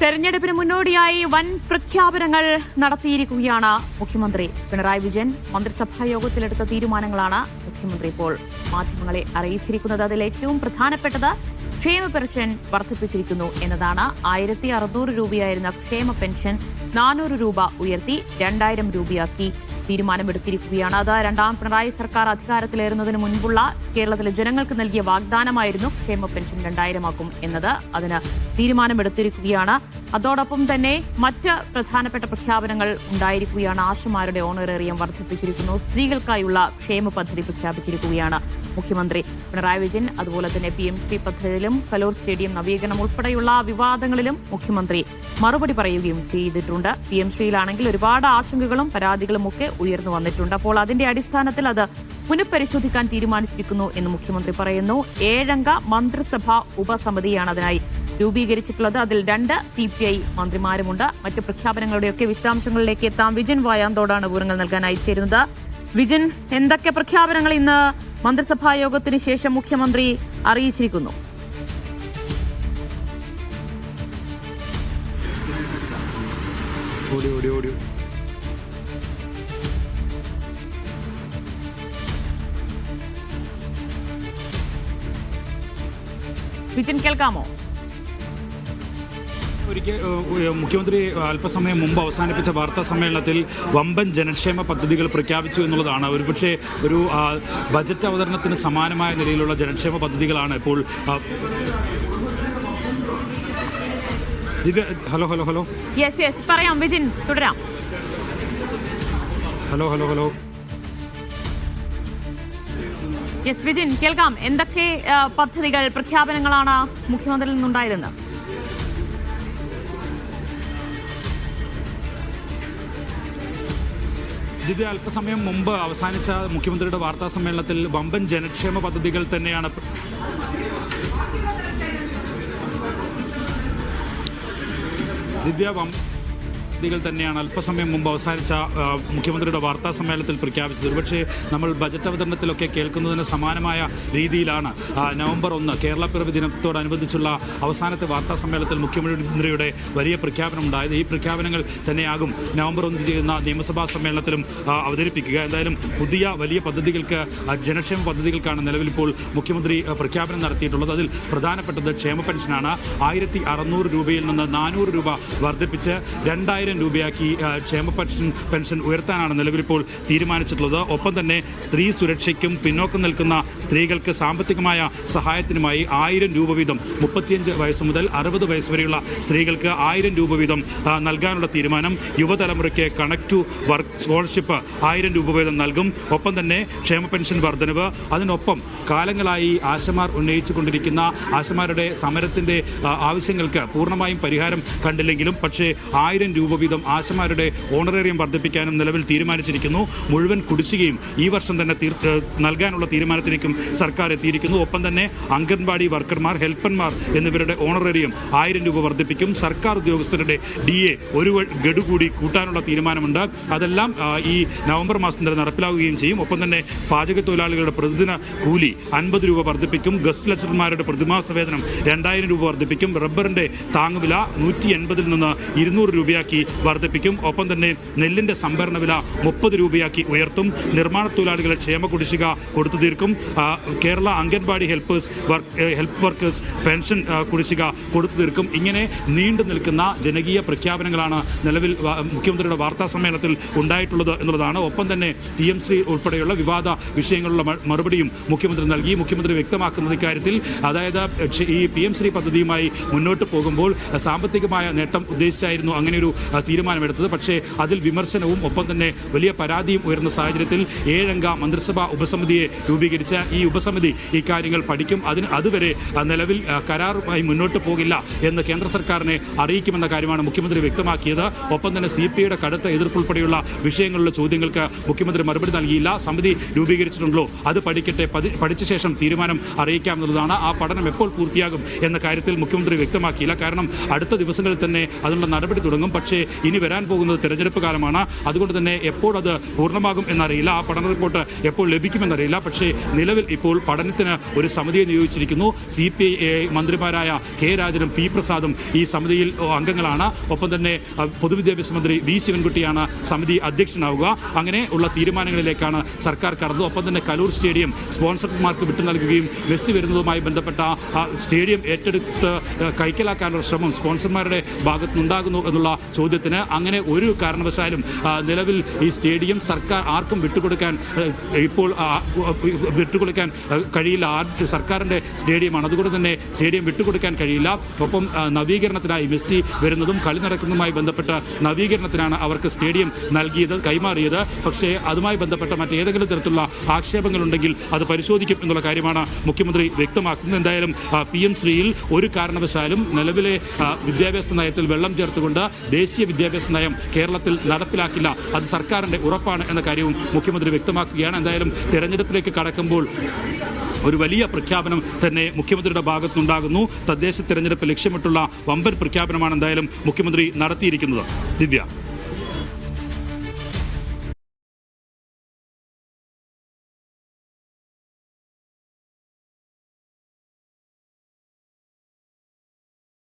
തെരഞ്ഞെടുപ്പിന് മുന്നോടിയായി വൻ പ്രഖ്യാപനങ്ങൾ നടത്തിയിരിക്കുകയാണ് മുഖ്യമന്ത്രി പിണറായി വിജയൻ. മന്ത്രിസഭാ യോഗത്തിലെടുത്ത തീരുമാനങ്ങളാണ് മുഖ്യമന്ത്രി ഇപ്പോൾ മാധ്യമങ്ങളെ അറിയിച്ചിരിക്കുന്നത്. അതിൽ ഏറ്റവും പ്രധാനപ്പെട്ടത് ക്ഷേമ പെൻഷൻ വർദ്ധിപ്പിച്ചിരിക്കുന്നു എന്നതാണ്. ആയിരത്തി അറുന്നൂറ് രൂപയായിരുന്ന ക്ഷേമ പെൻഷൻ നാനൂറ് രൂപ ഉയർത്തി രണ്ടായിരം രൂപയാക്കി. തീരുമാനമെടുത്തിരിക്കുകയാണ്. അത് രണ്ടാം പിണറായി സർക്കാർ അധികാരത്തിലേറുന്നതിന് മുൻപുള്ള കേരളത്തിലെ ജനങ്ങൾക്ക് നൽകിയ വാഗ്ദാനമായിരുന്നു ക്ഷേമ പെൻഷൻ രണ്ടായിരമാക്കും എന്നത്. അതിന് തീരുമാനമെടുത്തിരിക്കുകയാണ്. അതോടൊപ്പം തന്നെ മറ്റ് പ്രധാനപ്പെട്ട പ്രഖ്യാപനങ്ങൾ ഉണ്ടായിരിക്കുകയാണ്. ആശമാരുടെ ഓണറേറിയം വർദ്ധിപ്പിച്ചിരിക്കുന്നു. സ്ത്രീകൾക്കായുള്ള ക്ഷേമ പദ്ധതി പ്രഖ്യാപിച്ചിരിക്കുകയാണ്. മുഖ്യമന്ത്രി പിണറായി വിജയൻ അതുപോലെ തന്നെ പി എം ശ്രീ പദ്ധതിയിലും കലൂർ സ്റ്റേഡിയം നവീകരണം ഉൾപ്പെടെയുള്ള വിവാദങ്ങളിലും മുഖ്യമന്ത്രി മറുപടി പറയുകയും ചെയ്തിട്ടുണ്ട്. പി എം ശ്രീയിലാണെങ്കിൽ ഒരുപാട് ആശങ്കകളും പരാതികളും ഒക്കെ ഉയർന്നു വന്നിട്ടുണ്ട്. അപ്പോൾ അതിന്റെ അടിസ്ഥാനത്തിൽ അത് പുനഃപരിശോധിക്കാൻ തീരുമാനിച്ചിരിക്കുന്നു എന്ന് മുഖ്യമന്ത്രി പറയുന്നു. ഏഴംഗ മന്ത്രിസഭാ ഉപസമിതിയാണ് അതിനായി രൂപീകരിച്ചിട്ടുള്ളത്. അതിൽ രണ്ട് സി പി ഐ മന്ത്രിമാരുമുണ്ട്. മറ്റ് പ്രഖ്യാപനങ്ങളുടെയൊക്കെ വിശദാംശങ്ങളിലേക്ക് എത്താം. വിജയൻ വായാന്തോടാണ് വിവരങ്ങൾ നൽകാനായി അയച്ചിരുന്നത് വിജയൻ എന്തൊക്കെ പ്രഖ്യാപനങ്ങൾ ഇന്ന് മന്ത്രിസഭാ യോഗത്തിന് ശേഷം മുഖ്യമന്ത്രി അറിയിച്ചിരിക്കുന്നു? വിജിൻ കേൾക്കാമോ? ഒരിക്കൽ മുഖ്യമന്ത്രി അല്പസമയം മുമ്പ് അവസാനിപ്പിച്ച വാർത്താ സമ്മേളനത്തിൽ വമ്പൻ ജനക്ഷേമ പദ്ധതികൾ പ്രഖ്യാപിച്ചു എന്നുള്ളതാണ്. ഒരുപക്ഷെ ഒരു ബജറ്റ് അവതരണത്തിന് സമാനമായ നിലയിലുള്ള ജനക്ഷേമ പദ്ധതികളാണ് ഇപ്പോൾ Divya hello hello hello. Yes yes പറയാം വിജിൻ തുടരാം. Hello hello hello. Yes Vijin കേൾക്കാം. എന്തൊക്കെ പദ്ധതികൾ പ്രഖ്യാപനങ്ങളാണ് മുഖ്യമന്ത്രിയിൽ നിന്നുണ്ടായതെന്ന് ദിവ്യ അല്പസമയം മുമ്പ് അവസാനിച്ച മുഖ്യമന്ത്രിയുടെ വാർത്താ സമ്മേളനത്തിൽ വമ്പൻ ജനക്ഷേമ പദ്ധതികൾ തന്നെയാണ് ദിവ്യ പദ്ധതികൾ തന്നെയാണ് അല്പസമയം മുമ്പ് അവസാനിച്ച മുഖ്യമന്ത്രിയുടെ വാർത്താ സമ്മേളനത്തിൽ പ്രഖ്യാപിച്ചത്. ഒരുപക്ഷെ നമ്മൾ ബജറ്റ് അവതരണത്തിലൊക്കെ കേൾക്കുന്നതിന് സമാനമായ രീതിയിലാണ് നവംബർ ഒന്ന് കേരള പിറവി ദിനത്തോടനുബന്ധിച്ചുള്ള അവസാനത്തെ വാർത്താ സമ്മേളനത്തിൽ മുഖ്യമന്ത്രിയുടെ വലിയ പ്രഖ്യാപനം ഉണ്ടായത്. ഈ പ്രഖ്യാപനങ്ങൾ തന്നെയാകും നവംബർ ഒന്ന് ചെയ്യുന്ന നിയമസഭാ സമ്മേളനത്തിലും അവതരിപ്പിക്കുക. എന്തായാലും പുതിയ വലിയ പദ്ധതികൾക്ക് ജനക്ഷേമ പദ്ധതികൾക്കാണ് നിലവിലിപ്പോൾ മുഖ്യമന്ത്രി പ്രഖ്യാപനം നടത്തിയിട്ടുള്ളത്. അതിൽ പ്രധാനപ്പെട്ടത് ക്ഷേമ പെൻഷനാണ്. ആയിരത്തി അറുന്നൂറ് രൂപയിൽ നിന്ന് നാനൂറ് രൂപ വർദ്ധിപ്പിച്ച് രണ്ടായിരം രൂപയാക്കി ആ, ക്ഷേമ പെൻഷൻ പെൻഷൻ ഉയർത്താനാണ് നിലവിലിപ്പോൾ തീരുമാനിച്ചിട്ടുള്ളത്. ഒപ്പം തന്നെ സ്ത്രീ സുരക്ഷയ്ക്കും പിന്നോക്കം നിൽക്കുന്ന സ്ത്രീകൾക്ക് സാമ്പത്തികമായ സഹായത്തിനുമായി ആയിരം രൂപ വീതം മുപ്പത്തിയഞ്ച് വയസ്സ് മുതൽ അറുപത് വയസ്സ് വരെയുള്ള സ്ത്രീകൾക്ക് ആയിരം രൂപ വീതം നൽകാനുള്ള തീരുമാനം യുവതലമുറയ്ക്ക് കണക്ട് ടു വർക്ക് സ്കോളർഷിപ്പ് ആയിരം രൂപ വീതം നൽകും. ഒപ്പം തന്നെ ക്ഷേമ പെൻഷൻ വർധനവ് അതിനൊപ്പം കാലങ്ങളായി ആശമാർ ഉന്നയിച്ചു കൊണ്ടിരിക്കുന്ന ആശമാരുടെ സമരത്തിന്റെ ആവശ്യങ്ങൾക്ക് പൂർണമായും പരിഹാരം കണ്ടില്ലെങ്കിലും പക്ഷേ ആയിരം രൂപ വീതം ആശമാരുടെ ഓണറേറിയം വർദ്ധിപ്പിക്കാനും നിലവിൽ തീരുമാനിച്ചിരിക്കുന്നു. മുഴുവൻ കുടിശ്ശികയും ഈ വർഷം തന്നെ നൽകാനുള്ള തീരുമാനത്തിലേക്കും സർക്കാർ എത്തിയിരിക്കുന്നു. ഒപ്പം തന്നെ അംഗൻവാടി വർക്കർമാർ ഹെൽപ്പർമാർ എന്നിവരുടെ ഓണറേറിയം ആയിരം രൂപ വർദ്ധിപ്പിക്കും. സർക്കാർ ഉദ്യോഗസ്ഥരുടെ ഡി എ ഒരു ഗഡു കൂടി കൂട്ടാനുള്ള തീരുമാനമുണ്ട്. അതെല്ലാം ഈ നവംബർ മാസം തന്നെ നടപ്പിലാവുകയും ചെയ്യും. ഒപ്പം തന്നെ പാചക തൊഴിലാളികളുടെ പ്രതിദിന കൂലി അൻപത് രൂപ വർദ്ധിപ്പിക്കും. ഗസ് ലെക്ചർമാരുടെ പ്രതിമാസ വേതനം രണ്ടായിരം രൂപ വർദ്ധിപ്പിക്കും. റബ്ബറിന്റെ താങ്ങുവില നൂറ്റി എൺപതിൽ നിന്ന് ഇരുന്നൂറ് രൂപയാക്കി വർദ്ധിപ്പിക്കും. ഒപ്പം തന്നെ നെല്ലിന്റെ സംഭരണ വില മുപ്പത് രൂപയാക്കി ഉയർത്തും. നിർമ്മാണ തൊഴിലാളികളെ ക്ഷേമ കുടിശ്ശിക കൊടുത്തു തീർക്കും. Kerala anganwadi helpers help workers pension കുടിശ്ശിക കൊടുത്തു തീർക്കും. ഇങ്ങനെ നീണ്ടു നിൽക്കുന്ന ജനകീയ പ്രഖ്യാപനങ്ങളാണ് നിലവിൽ മുഖ്യമന്ത്രിയുടെ വാർത്താ സമ്മേളനത്തിൽ ഉണ്ടായിട്ടുള്ളത് എന്നുള്ളതാണ്. ഒപ്പം തന്നെ പി എം ശ്രീ ഉൾപ്പെടെയുള്ള വിവാദ വിഷയങ്ങളുള്ള മറുപടിയും മുഖ്യമന്ത്രി നൽകി. മുഖ്യമന്ത്രി വ്യക്തമാക്കുന്നത് ഇക്കാര്യത്തിൽ അതായത് ഈ പി എം ശ്രീ പദ്ധതിയുമായി മുന്നോട്ട് പോകുമ്പോൾ സാമ്പത്തികമായ നേട്ടം ഉദ്ദേശിച്ചായിരുന്നു അങ്ങനെയൊരു തീരുമാനമെടുത്തത്. പക്ഷേ അതിൽ വിമർശനവും ഒപ്പം തന്നെ വലിയ പരാതിയും ഉയർന്ന സാഹചര്യത്തിൽ ഏഴംഗ മന്ത്രിസഭാ ഉപസമിതിയെ രൂപീകരിച്ച ഈ ഉപസമിതി ഈ കാര്യങ്ങൾ പഠിക്കും. അതിന് അതുവരെ നിലവിൽ കരാറുമായി മുന്നോട്ട് പോകില്ല എന്ന് കേന്ദ്ര സർക്കാരിനെ അറിയിക്കുമെന്ന കാര്യമാണ് മുഖ്യമന്ത്രി വ്യക്തമാക്കിയത്. ഒപ്പം തന്നെ സി പി ഐയുടെ കടുത്ത എതിർപ്പുൾപ്പെടെയുള്ള വിഷയങ്ങളിലെ ചോദ്യങ്ങൾക്ക് മുഖ്യമന്ത്രി മറുപടി നൽകിയില്ല. സമിതി രൂപീകരിച്ചിട്ടുണ്ടല്ലോ. അത് പഠിക്കട്ടെ പഠിച്ച ശേഷം തീരുമാനം അറിയിക്കാമെന്നുള്ളതാണ്. ആ പഠനം എപ്പോൾ പൂർത്തിയാകും എന്ന കാര്യത്തിൽ മുഖ്യമന്ത്രി വ്യക്തമാക്കിയില്ല. കാരണം അടുത്ത ദിവസങ്ങളിൽ തന്നെ അതിനുള്ള നടപടി തുടങ്ങും. പക്ഷേ ഇനി വരാൻ പോകുന്നത് തെരഞ്ഞെടുപ്പ് കാലമാണ്. അതുകൊണ്ട് തന്നെ എപ്പോൾ അത് പൂർണമാകും എന്നറിയില്ല. ആ പഠന റിപ്പോർട്ട് എപ്പോൾ ലഭിക്കുമെന്നറിയില്ല. പക്ഷേ നിലവിൽ ഇപ്പോൾ പഠനത്തിന് ഒരു സമിതിയെ നിയോഗിച്ചിരിക്കുന്നു. സി പി ഐ മന്ത്രിമാരായ കെ രാജനും പി പ്രസാദും ഈ സമിതിയിൽ അംഗങ്ങളാണ്. ഒപ്പം തന്നെ പൊതുവിദ്യാഭ്യാസ മന്ത്രി വി ശിവൻകുട്ടിയാണ് സമിതി അധ്യക്ഷനാവുക. അങ്ങനെ ഉള്ള തീരുമാനങ്ങളിലേക്കാണ് സർക്കാർ കടന്നു ഒപ്പം തന്നെ കലൂർ സ്റ്റേഡിയം സ്പോൺസർമാർക്ക് വിട്ടു നൽകുകയും വെസ്റ്റ് വരുന്നതുമായി ബന്ധപ്പെട്ട സ്റ്റേഡിയം ഏറ്റെടുത്ത് കൈക്കലാക്കാനുള്ള ശ്രമം സ്പോൺസർമാരുടെ ഭാഗത്തുനിന്നുണ്ടാകുന്നു എന്നുള്ള ചോദ്യത്തിന് അങ്ങനെ ഒരു കാരണവശാലും നിലവിൽ ഈ സ്റ്റേഡിയം സർക്കാർ ആർക്കും വിട്ടുകൊടുക്കാൻ ഇപ്പോൾ വിട്ടുകൊടുക്കാൻ കഴിയില്ല. സർക്കാരിന്റെ സ്റ്റേഡിയമാണ്. അതുകൊണ്ട് തന്നെ സ്റ്റേഡിയം വിട്ടുകൊടുക്കാൻ കഴിയില്ല. ഒപ്പം നവീകരണത്തിനായി മെസ്സി വരുന്നതും കളി നടക്കുന്നതുമായി ബന്ധപ്പെട്ട നവീകരണത്തിനാണ് അവർക്ക് സ്റ്റേഡിയം നൽകിയത് കൈമാറിയത്. പക്ഷേ അതുമായി ബന്ധപ്പെട്ട മറ്റേതെങ്കിലും തരത്തിലുള്ള ആക്ഷേപങ്ങളുണ്ടെങ്കിൽ അത് പരിശോധിക്കും എന്നുള്ള കാര്യമാണ് മുഖ്യമന്ത്രി വ്യക്തമാക്കുന്നത്. എന്തായാലും പി എം ശ്രീയിൽ ഒരു കാരണവശാലും നിലവിലെ വിദ്യാഭ്യാസ നയത്തിൽ വെള്ളം ചേർത്തുകൊണ്ട് ദേശീയ വിദ്യാഭ്യാസ നയം കേരളത്തിൽ നടപ്പിലാക്കില്ല. അത് സർക്കാരിന്റെ ഉറപ്പാണ് എന്ന കാര്യവും മുഖ്യമന്ത്രി വ്യക്തമാക്കുകയാണ്. എന്തായാലും തെരഞ്ഞെടുപ്പിലേക്ക് കടക്കുമ്പോൾ ഒരു വലിയ പ്രഖ്യാപനം തന്നെ മുഖ്യമന്ത്രിയുടെ ഭാഗത്തുനിന്നുണ്ടാകുന്നു തദ്ദേശ തെരഞ്ഞെടുപ്പ് ലക്ഷ്യമിട്ടുള്ള വമ്പൻ പ്രഖ്യാപനമാണ് എന്തായാലും മുഖ്യമന്ത്രി നടത്തിയിരിക്കുന്നത്. ദിവ്യ.